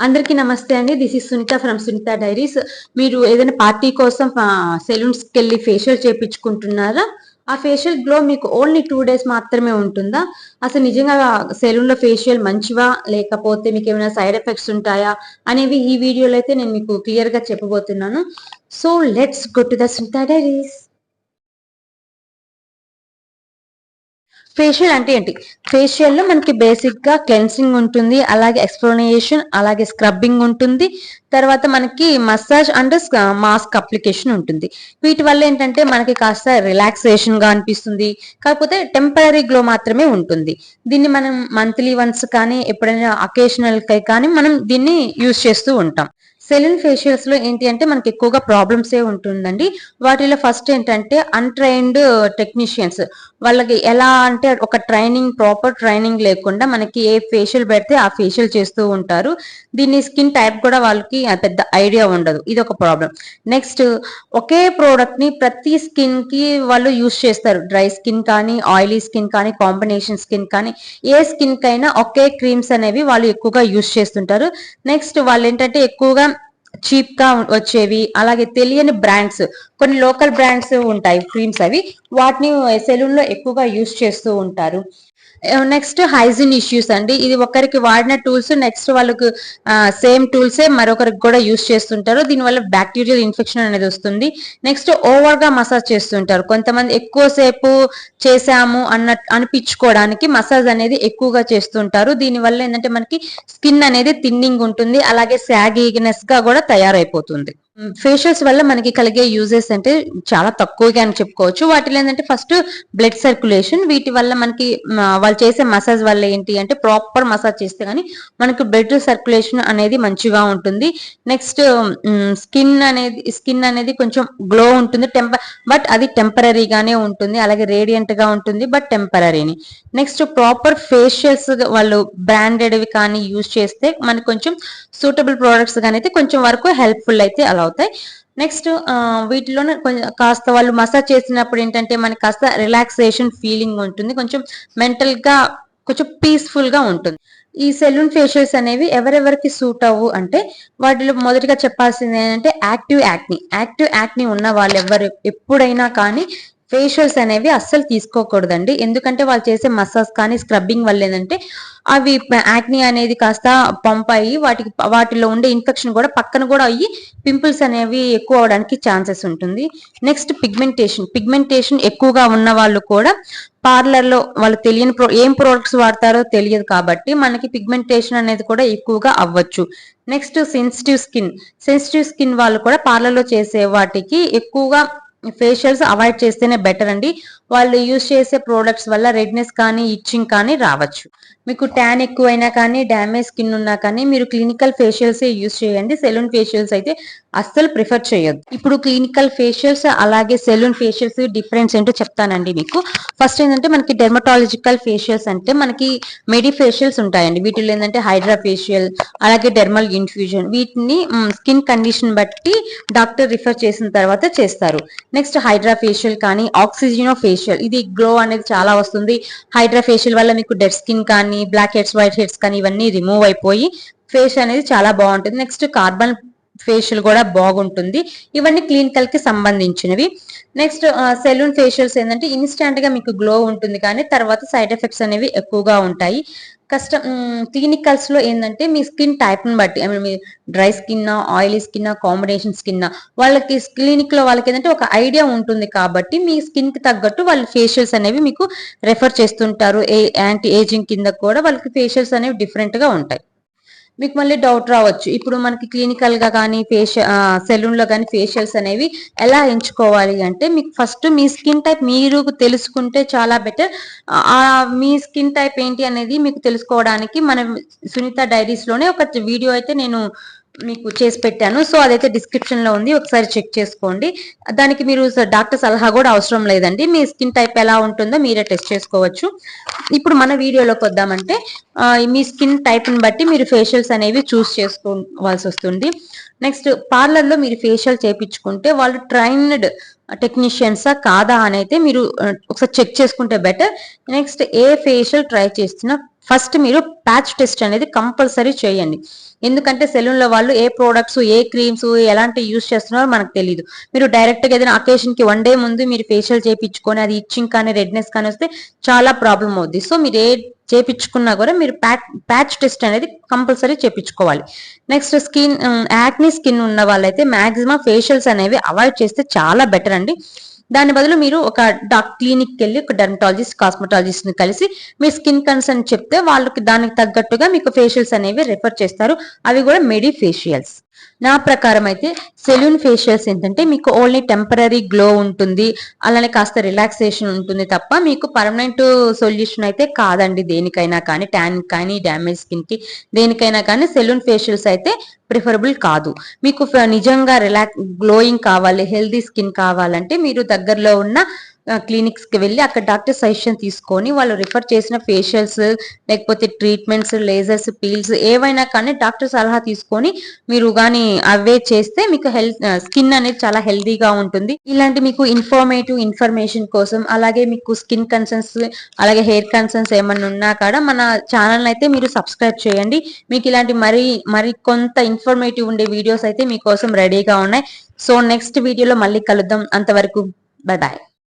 అందరికీ నమస్తే అండి. This is Sunitha from Sunitha diaries మీరు ఏదైనా పార్టీ కోసం సెలూన్స్కి వెళ్ళి ఫేషియల్ చేయించుకుంటున్నారా ఆ ఫేషియల్ గ్లో మీకు ఓన్లీ టూ డేస్ మాత్రమే ఉంటుందా? అసలు నిజంగా సెలూన్లో ఫేషియల్ మంచివా? లేకపోతే మీకు ఏమైనా సైడ్ ఎఫెక్ట్స్ ఉంటాయా? అనేవి ఈ వీడియోలో అయితే నేను మీకు క్లియర్గా చెప్పబోతున్నాను. So let's go to the Sunitha diaries facial అంటే ఏంటి? ఫేషియల్లో మనకి బేసిక్గా క్లెన్సింగ్ ఉంటుంది అలాగే ఎక్స్ప్లోనేషన్ అలాగే స్క్రబ్బింగ్ ఉంటుంది. తర్వాత మనకి మసాజ్ అండ్ మాస్క్ అప్లికేషన్ ఉంటుంది. వీటి వల్ల ఏంటంటే మనకి కాస్త రిలాక్సేషన్గా అనిపిస్తుంది. కాకపోతే టెంపరీ గ్లో మాత్రమే ఉంటుంది. దీన్ని మనం మంత్లీ వన్స్ కానీ ఎప్పుడైనా అకేషనల్ కానీ మనం దీన్ని యూజ్ చేస్తూ ఉంటాం. సెలిన్ ఫేషియల్స్లో ఏంటి అంటే మనకి ఎక్కువగా ప్రాబ్లమ్స్ ఏ ఉంటుందండి. వాటిలో ఫస్ట్ ఏంటంటే అన్ట్రైన్డ్ టెక్నీషియన్స్ వాళ్ళకి ఎలా అంటే ఒక ట్రైనింగ్ ప్రాపర్ ట్రైనింగ్ లేకుండా మనకి ఏ ఫేషియల్ పెడితే ఆ ఫేషియల్ చేస్తూ ఉంటారు. దీని స్కిన్ టైప్ కూడా వాళ్ళకి పెద్ద ఐడియా ఉండదు. ఇది ఒక ప్రాబ్లం నెక్స్ట్ ఒకే ప్రోడక్ట్ని ప్రతి స్కిన్కి వాళ్ళు యూస్ చేస్తారు. డ్రై స్కిన్ కానీ ఆయిలీ స్కిన్ కానీ కాంబినేషన్ స్కిన్ కానీ ఏ స్కిన్ కైనా ఒకే క్రీమ్స్ అనేవి వాళ్ళు ఎక్కువగా యూస్ చేస్తుంటారు. నెక్స్ట్ వాళ్ళు ఏంటంటే ఎక్కువగా చీప్గా వచ్చేవి అలాగే తెలియని బ్రాండ్స్ కొన్ని లోకల్ బ్రాండ్స్ ఉంటాయి క్రీమ్స్ అవి వాటిని సెలూన్లో ఎక్కువగా యూస్ చేస్తూ ఉంటారు. నెక్స్ట్ హైజీన్ ఇష్యూస్ అండి. ఇది ఒకరికి వాడిన టూల్స్ నెక్స్ట్ వాళ్ళకు uh, సేమ్ టూల్సే మరొకరికి కూడా యూస్ చేస్తుంటారు. దీనివల్ల బ్యాక్టీరియల్ ఇన్ఫెక్షన్ అనేది వస్తుంది. నెక్స్ట్ ఓవర్గా మసాజ్ చేస్తుంటారు. కొంతమంది ఎక్కువసేపు చేశాము అన్న అనిపించుకోవడానికి మసాజ్ అనేది ఎక్కువగా చేస్తుంటారు. దీనివల్ల ఏంటంటే మనకి స్కిన్ అనేది థిన్నింగ్ ఉంటుంది. అలాగే శాగీనెస్గా కూడా తయారైపోతుంది. ఫేషియల్స్ వల్ల మనకి కలిగే యూజెస్ అంటే చాలా తక్కువగా అని చెప్పుకోవచ్చు. వాటిలో ఏంటంటే ఫస్ట్ బ్లడ్ సర్క్యులేషన్. వీటి వల్ల మనకి వాళ్ళు చేసే మసాజ్ వల్ల ఏంటి అంటే ప్రాపర్ మసాజ్ చేస్తే కానీ మనకి బ్లడ్ సర్క్యులేషన్ అనేది మంచిగా ఉంటుంది. నెక్స్ట్ స్కిన్ అనేది స్కిన్ అనేది కొంచెం గ్లో ఉంటుంది. టెంప బట్ అది టెంపరీగానే ఉంటుంది. అలాగే రేడియంట్గా ఉంటుంది బట్ టెంపరీని నెక్స్ట్ ప్రాపర్ ఫేషియల్స్ వాళ్ళు బ్రాండెడ్వి కానీ యూజ్ చేస్తే మనకి కొంచెం సూటబుల్ ప్రోడక్ట్స్ కానీ అయితే కొంచెం వరకు హెల్ప్ఫుల్ అయితే అలా అవుతాయి. నెక్స్ట్ వీటిలోనే కొంచెం కాస్త వాళ్ళు మసాజ్ చేసినప్పుడు ఏంటంటే మనకి కాస్త రిలాక్సేషన్ ఫీలింగ్ ఉంటుంది. కొంచెం మెంటల్గా కొంచెం పీస్ఫుల్గా ఉంటుంది. ఈ సెలూన్ ఫేషియల్స్ అనేవి ఎవరెవరికి సూట్ అవ్వు అంటే వాటిలో మొదటిగా చెప్పాల్సింది ఏంటంటే యాక్టివ్ యాక్ని యాక్టివ్ యాక్ని ఉన్న వాళ్ళు ఎవరు ఎప్పుడైనా కానీ ఫేషియల్స్ అనేవి అస్సలు తీసుకోకూడదండి. ఎందుకంటే వాళ్ళు చేసే మసాజ్ కానీ స్క్రబ్బింగ్ వల్ల ఏంటంటే అవి యాక్ని అనేది కాస్త పంప్ అయ్యి వాటికి వాటిలో ఉండే ఇన్ఫెక్షన్ కూడా పక్కన కూడా అయ్యి పింపుల్స్ అనేవి ఎక్కువ అవడానికి ఛాన్సెస్ ఉంటుంది. నెక్స్ట్ పిగ్మెంటేషన్ పిగ్మెంటేషన్ ఎక్కువగా ఉన్న వాళ్ళు కూడా పార్లర్లో వాళ్ళు తెలియని ప్రో ఏం ప్రోడక్ట్స్ వాడతారో తెలియదు కాబట్టి మనకి పిగ్మెంటేషన్ అనేది కూడా ఎక్కువగా అవ్వచ్చు. Next sensitive skin sensitive skin వాళ్ళు కూడా పార్లర్లో చేసే వాటికి ఎక్కువగా ఫేషియల్స్ అవాయిడ్ చేస్తేనే బెటర్ అండి. వాళ్ళు యూజ్ చేసే ప్రోడక్ట్స్ వల్ల రెడ్నెస్ కానీ ఇచ్చింగ్ కానీ రావచ్చు. మీకు ట్యాన్ ఎక్కువైనా కానీ డ్యామేజ్ స్కిన్ ఉన్నా కానీ మీరు క్లినికల్ ఫేషియల్స్ యూజ్ చేయండి. సెలూన్ ఫేషియల్స్ అయితే అస్సలు ప్రిఫర్ చేయొద్దు. ఇప్పుడు క్లినికల్ ఫేషియల్స్ అలాగే సెలూన్ ఫేషియల్స్ డిఫరెన్స్ ఏంటో చెప్తానండి మీకు. ఫస్ట్ ఏంటంటే మనకి డెర్మటాలజికల్ ఫేషియల్స్ అంటే మనకి మెడి ఫేషియల్స్ ఉంటాయండి. వీటిలో ఏంటంటే హైడ్రా ఫేషియల్ అలాగే డెర్మల్ ఇన్ఫ్యూజన్ వీటిని స్కిన్ కండిషన్ బట్టి డాక్టర్ రిఫర్ చేసిన తర్వాత చేస్తారు. నెక్స్ట్ హైడ్రా ఫేషియల్ కానీ ఆక్సిజనో ఫేషియల్ ఇది గ్లో అనేది చాలా వస్తుంది. హైడ్రా ఫేషియల్ వల్ల మీకు డెడ్ స్కిన్ కానీ బ్లాక్ హెడ్స్ వైట్ హెడ్స్ కానీ ఇవన్నీ రిమూవ్ అయిపోయి ఫేస్ అనేది చాలా బాగుంటుంది. నెక్స్ట్ కార్బన్ ఫేషియల్ కూడా బాగుంటుంది. ఇవన్నీ క్లినికల్కి సంబంధించినవి. నెక్స్ట్ సెలూన్ ఫేషియల్స్ ఏంటంటే ఇన్స్టాంట్గా మీకు గ్లో ఉంటుంది కానీ తర్వాత సైడ్ ఎఫెక్ట్స్ అనేవి ఎక్కువగా ఉంటాయి. కష్టం క్లినికల్స్లో ఏంటంటే మీ స్కిన్ టైప్ని బట్టి I mean me dry skin oily skin combination skin వాళ్ళకి క్లినిక్లో వాళ్ళకి ఏంటంటే ఒక ఐడియా ఉంటుంది కాబట్టి మీ స్కిన్కి తగ్గట్టు వాళ్ళు ఫేషియల్స్ అనేవి మీకు రెఫర్ చేస్తుంటారు. యాంటీ ఏజింగ్ కింద కూడా వాళ్ళకి ఫేషియల్స్ అనేవి డిఫరెంట్గా ఉంటాయి. మీకు మళ్ళీ డౌట్ రావచ్చు. ఇప్పుడు మనకి క్లినికల్గా కానీ ఫేషియల్ సెలూన్లో కానీ ఫేషియల్స్ అనేవి ఎలా ఎంచుకోవాలి అంటే మీకు ఫస్ట్ మీ స్కిన్ టైప్ మీరు తెలుసుకుంటే చాలా బెటర్ ఆ మీ స్కిన్ టైప్ ఏంటి అనేది మీకు తెలుసుకోవడానికి మనం సునీత డైరీస్లోనే ఒక వీడియో అయితే నేను మీకు చేసి పెట్టాను. సో అదైతే డిస్క్రిప్షన్లో ఉంది. ఒకసారి చెక్ చేసుకోండి. దానికి మీరు డాక్టర్ సలహా కూడా అవసరం లేదండి. మీ స్కిన్ టైప్ ఎలా ఉంటుందో మీరే టెస్ట్ చేసుకోవచ్చు. ఇప్పుడు మన వీడియోలోకి వద్దామంటే మీ స్కిన్ టైప్ని బట్టి మీరు ఫేషియల్స్ అనేవి చూస్ చేసుకోవాల్సి వస్తుంది. నెక్స్ట్ పార్లర్లో మీరు ఫేషియల్ చేయించుకుంటే వాళ్ళు ట్రైన్డ్ టెక్నీషియన్సా కాదా అని అయితే మీరు ఒకసారి చెక్ చేసుకుంటే బెటర్ నెక్స్ట్ ఏ ఫేషియల్ ట్రై చేస్తున్నా ఫస్ట్ మీరు ప్యాచ్ టెస్ట్ అనేది కంపల్సరీ చేయండి. ఎందుకంటే సెలూన్లో వాళ్ళు ఏ ప్రోడక్ట్స్ ఏ క్రీమ్స్ ఎలాంటి యూస్ చేస్తున్నారో మనకు తెలియదు మీరు డైరెక్ట్గా ఏదైనా అకేషన్కి వన్ డే ముందు మీరు ఫేషియల్ చేయించుకొని అది ఇచ్చింగ్ కానీ రెడ్నెస్ కానీ వస్తే చాలా ప్రాబ్లం అవుద్ది. సో మీరు ఏ చేపించుకున్నా కూడా మీరు ప్యాచ్ ప్యాచ్ టెస్ట్ అనేది కంపల్సరీ చేపించుకోవాలి. నెక్స్ట్ స్కిన్ యాక్ని స్కిన్ ఉన్న వాళ్ళైతే మాక్సిమం ఫేషియల్స్ అనేవి అవాయిడ్ చేస్తే చాలా బెటర్ అండి. దాని బదులు మీరు ఒక డాక్ క్లినిక్కి వెళ్ళి ఒక డెర్మటాలజిస్ట్ కాస్మెటాలజిస్ట్ని కలిసి మీ స్కిన్ కన్సర్న్ చెప్తే వాళ్ళకి దానికి తగ్గట్టుగా మీకు ఫేషియల్స్ అనేవి రిఫర్ చేస్తారు. అవి కూడా మెడి ఫేషియల్స్ నా ప్రకారం అయితే సెలూన్ ఫేషియల్స్ ఏంటంటే మీకు ఓన్లీ టెంపరీ గ్లో ఉంటుంది అలానే కాస్త రిలాక్సేషన్ ఉంటుంది తప్ప మీకు పర్మనెంట్ సొల్యూషన్ అయితే కాదండి దేనికైనా కానీ ట్యాన్ కానీ డ్యామేజ్ స్కిన్కి దేనికైనా కానీ సెలూన్ ఫేషియల్స్ అయితే ప్రిఫరబుల్ కాదు. మీకు నిజంగా రిలాక్స్ గ్లోయింగ్ కావాలి హెల్దీ స్కిన్ కావాలంటే మీరు దగ్గరలో ఉన్న క్లినిక్స్కి వెళ్ళి అక్కడ డాక్టర్ సజెషన్ తీసుకొని వాళ్ళు రిఫర్ చేసిన ఫేషియల్స్ లేకపోతే ట్రీట్మెంట్స్ లేజర్స్ పీల్స్ ఏవైనా కానీ డాక్టర్ సలహా తీసుకొని మీరు కానీ అవే చేస్తే మీకు హెల్త్ స్కిన్ అనేది చాలా హెల్దీగా ఉంటుంది. ఇలాంటి మీకు ఇన్ఫర్మేటివ్ ఇన్ఫర్మేషన్ కోసం అలాగే మీకు స్కిన్ కన్సర్న్స్ అలాగే హెయిర్ కన్సర్న్స్ ఏమన్నా ఉన్నా కూడా మన ఛానల్ అయితే మీరు సబ్స్క్రైబ్ చేయండి. మీకు ఇలాంటి మరి మరి కొంత ఇన్ఫర్మేటివ్ ఉండే వీడియోస్ అయితే మీకోసం రెడీగా ఉన్నాయి. సో నెక్స్ట్ వీడియోలో మళ్ళీ కలుద్దాం. అంతవరకు బై బాయ్